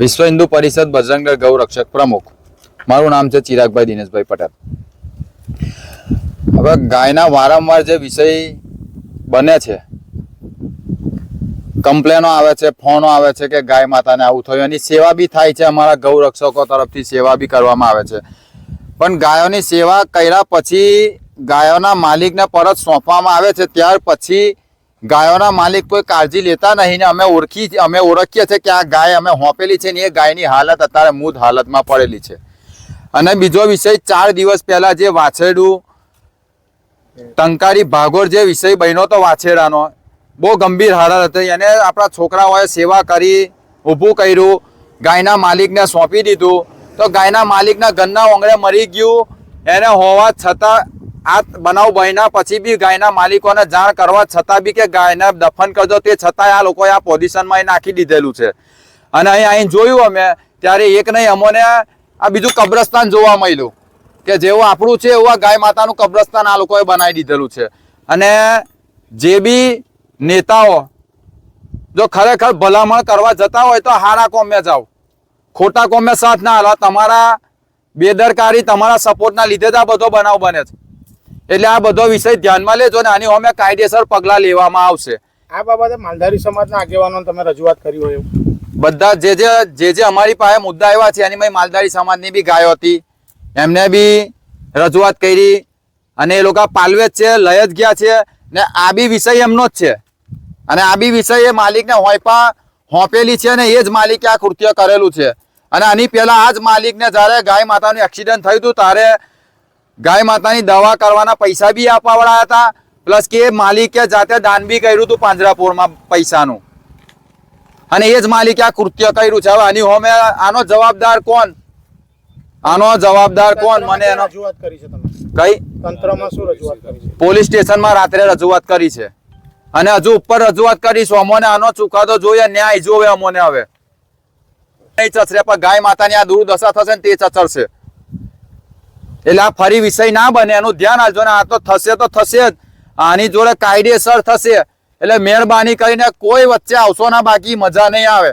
વિશ્વ હિન્દુ પરિષદ બજરંગદળ ગૌ રક્ષક પ્રમુખ. મારું નામ છે ચિરાગભાઈ દિનેશભાઈ પટેલ. હવે ગાયના વારંવાર જે વિષય બને છે, કમ્પ્લેનો આવે છે, ફોનો આવે છે કે ગાય માતાને આવું થયું, એની સેવા બી થાય છે અમારા ગૌ રક્ષકો તરફથી, સેવા બી કરવામાં આવે છે. પણ ગાયોની સેવા કર્યા પછી ગાયોના માલિકને પરત સોંપવામાં આવે છે, ત્યાર પછી ગાયોના માલિક કોઈ કાળજી લેતા નહીં ને અમે ઓળખી અમે ઓળખીએ છીએ કે આ ગાય અમે હોંપેલી છે ને એ ગાયની હાલત અત્યારે મૂદ હાલતમાં પડેલી છે. અને બીજો વિષય, ચાર દિવસ પહેલા જે વાછરડું, ટંકારી ભાગોળ જે વિષય બન્યો હતો વાછેડાનો બહુ ગંભીર હાલત હતી. એને આપણા છોકરાઓએ સેવા કરી, ઊભું કર્યું, ગાયના માલિકને સોંપી દીધું. તો ગાયના માલિકના ઘરના ઓંગળે મરી ગયું. એને હોવા છતાં આ બનાવ બન્યા પછી બી ગાયના માલિકોને જાણ કરવા છતાં બી કે ગાયને દફન કરજો. તે છતાંય આ લોકોએ આ પોઝિશનમાં એ નાખી દીધેલું છે. અને અહીં અહીં જોયું અમે, ત્યારે એક નહીં, અમોને આ બીજું કબ્રસ્તાન જોવા મળ્યું કે જેવું આપણું છે એવું આ ગાય માતાનું કબ્રસ્તાન આ લોકોએ બનાવી દીધેલું છે. અને જે બી નેતાઓ જો ખરેખર ભલામણ કરવા જતા હોય તો હારા કોમે જાઓ. ખોટા કોમે સાથ ના હાલા તમારા બેદરકારી, તમારા સપોર્ટના લીધે જ આ બધો બનાવ બને છે. એટલે આ બધો વિષય ધ્યાનમાં લેજો ને આની અમે કાયદેસર પગલાં લેવામાં આવશે. આ બાબતે માલધારી સમાજના આગેવાનો તમે રજૂઆત કરી હોય એવું. બધા જે જે જે જે અમારી પાસે મુદ્દા આવ્યા છે એની મેં માલધારી સમાજની બી ગાયો હતી. એમને બી રજૂઆત કરી અને એ લોકો પાલવે જ છે લય જ ગયા છે ને આ બી વિષય એમનો જ છે. અને આ બી વિષય એ માલિકને હોંપા હોંપેલી છે ને એ જ માલિકે આ કૃત્ય કરેલું છે. અને આની પહેલા આ જ માલિકને જ્યારે ગાય માતાનું એક્સિડન્ટ થયું હતું ત્યારે ગાય માતાની દવા કરવાના પૈસા બી આપવાવાળા હતા પ્લસ કે માલિકે જાતે દાન બી કર્યું હતું પાંજરાપોળમાં પૈસાનું. અને એ જ માલિકે આ કૃત્ય કર્યું છે. હવે આની હોમે આનો જવાબદાર કોણ? આનો જવાબદાર કોણ? મને એનો કઈ? તંત્રમાં શું રજૂઆત કરી છે? પોલીસ સ્ટેશનમાં રાત્રે રજૂઆત કરી છે. અને હજુ ઉપર રજૂઆત કરીશું. અમોને આનો ચુકાદો જોઈએ ન્યાય જોવે અમોને હવે. નહીં ચસરે પણ ગાય માતાની આ દુર્દશા થશે ને તે ચચરશે. એટલે આ ફરી વિષય ના બને, એનું ધ્યાન આપજો આ તો થશે તો થશે જ. આની જોડે કાયદેસર થશે. એટલે મહેરબાની કરીને કોઈ વચ્ચે આવશો ના, બાકી મજા નહીં આવે.